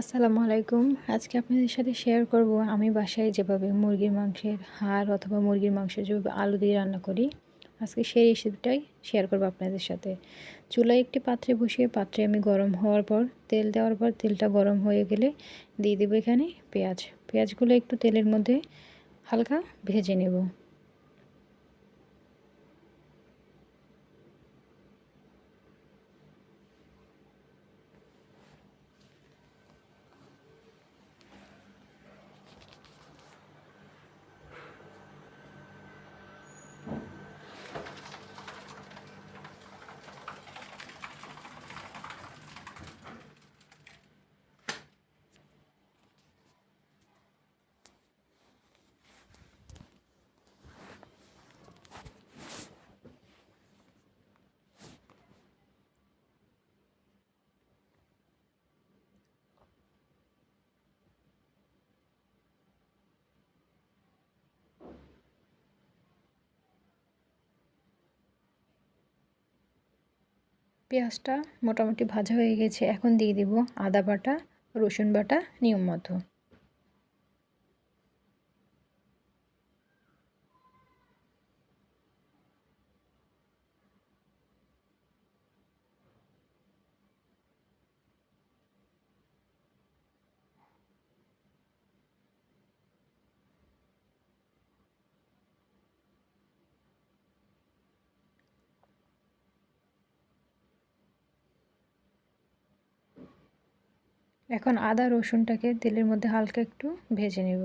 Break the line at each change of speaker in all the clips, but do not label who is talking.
আসসালামু আলাইকুম। আজকে আপনাদের সাথে শেয়ার করব আমি বাসায় যেভাবে মুরগির মাংসের হাড় অথবা মুরগির মাংস যেভাবে আলু দিয়ে রান্না করি, আজকে সেই রেসিপিটাই শেয়ার করব আপনাদের সাথে। চুলায় একটি পাত্রে বসিয়ে পাত্রে আমি গরম হওয়ার পর, তেল দেওয়ার পর তেলটা গরম হয়ে গেলে দিয়ে দেবো এখানে পেঁয়াজ। পেঁয়াজগুলো একটু তেলের মধ্যে হালকা ভেজে নেব। পেঁয়াজটা মোটামুটি ভাজা হয়ে গেছে। এখন দিয়ে দেবো আদা বাটা রসুন বাটা নিয়ম মতো। এখন আদা রসুনটাকে তেলের মধ্যে হালকা একটু ভেজে নেব।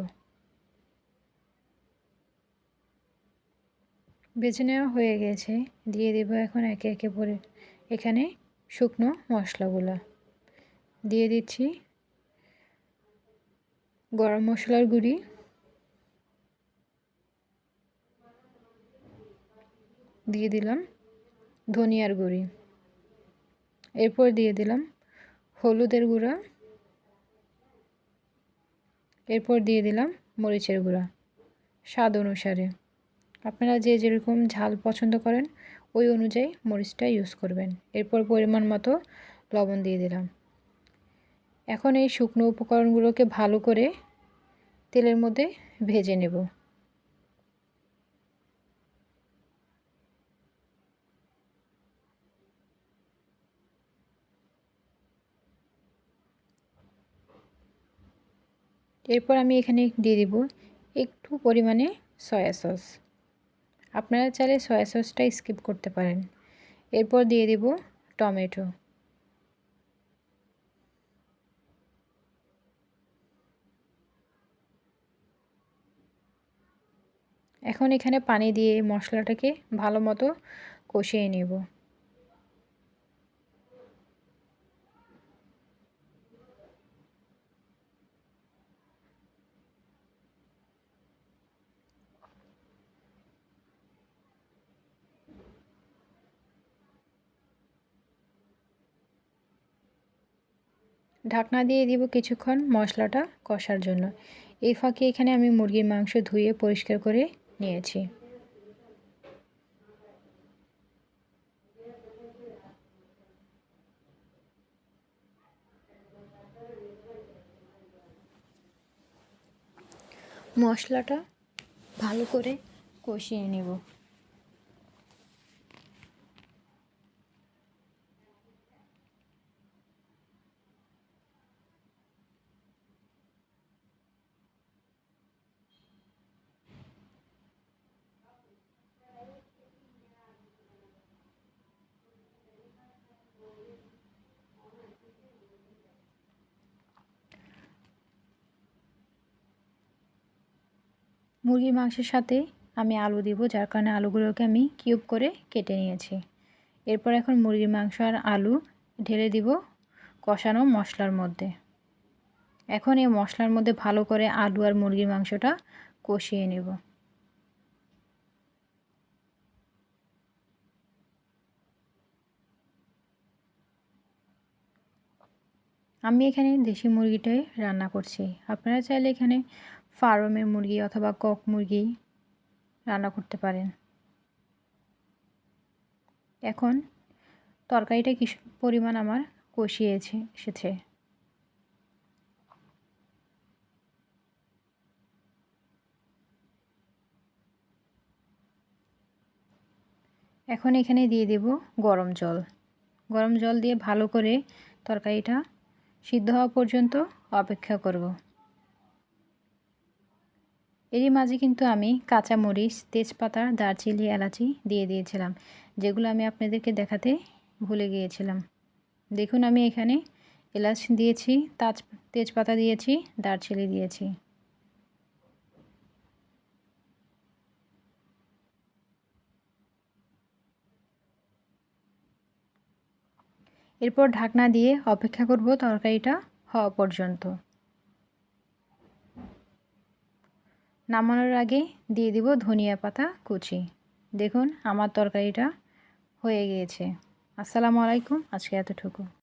ভেজে নেওয়া হয়ে গেছে। দিয়ে দেব এখন একে একে পরে এখানে শুকনো মশলাগুলো। দিয়ে দিচ্ছি গরম মশলার গুঁড়ি। দিয়ে দিলাম ধনিয়ার গুঁড়ি। এরপর দিয়ে দিলাম হলুদের গুঁড়া। এরপর দিয়ে দিলাম মরিচের গুঁড়া, স্বাদ অনুসারে। আপনারা যে যেরকম ঝাল পছন্দ করেন, ওই অনুযায়ী মরিচটা ইউজ করবেন। এরপর পরিমাণ মতো লবণ দিয়ে দিলাম। এখন এই শুকনো উপকরণগুলোকে ভালো করে তেলের মধ্যে ভেজে নেব। এরপর আমি এখানে দিয়ে দিব একটু পরিমাণে সয়া সস। আপনারা চাইলে সয়া সসটা স্কিপ করতে পারেন। এরপর দিয়ে দিব টমেটো। এখন এখানে পানি দিয়ে মশলাটাকে ভালো মতো কষিয়ে নেব। ঢাকনা দিয়ে দিব কিছুক্ষণ মশলাটা কষার জন্য। এই ফাঁকে এখানে আমি মুরগির মাংস ধুয়ে পরিষ্কার করে নিয়েছি। মশলাটা ভালো করে কষিয়ে নেব। মুরগির মাংসের সাথে আমি আলু দিব, যার কারণে আলুগুলোকে আমি কিউব করে কেটে নিয়েছি। এরপর এখন মুরগির মাংস আর আলু ঢেলে দিব কষানো মশলার মধ্যে। এখন এই মশলার মধ্যে ভালো করে আলু আর মুরগির মাংসটা কষিয়ে নেব। আমি এখানে দেশি মুরগিটাই রান্না করছি। আপনারা চাইলে এখানে ফার্মের মুরগি অথবা কক মুরগি রান্না করতে পারেন। এখন তরকারিটা কিছু পরিমাণ আমার কষিয়েছে, এসেছে। এখন এখানে দিয়ে দেব গরম জল। গরম জল দিয়ে ভালো করে তরকারিটা সিদ্ধ হওয়া পর্যন্ত অপেক্ষা করব। এরই মাঝে কিন্তু আমি কাঁচা মরিচ তেজপাতা, দারচিনি, এলাচি দিয়ে দিয়েছিলাম, যেগুলো আমি আপনাদেরকে দেখাতে ভুলে গিয়েছিলাম। দেখুন, আমি এখানে এলাচ দিয়েছি, তাজ, তেজপাতা দিয়েছি, দারচিনি দিয়েছি। এরপর ঢাকনা দিয়ে অপেক্ষা করব তরকারিটা হওয়া পর্যন্ত। নামানোর আগে দিয়ে দিব ধনিয়া পাতা, কুচি। দেখুন, আমার তরকারিটা হয়ে গিয়েছে। আসসালামু আলাইকুম, আজকে এতটুকু।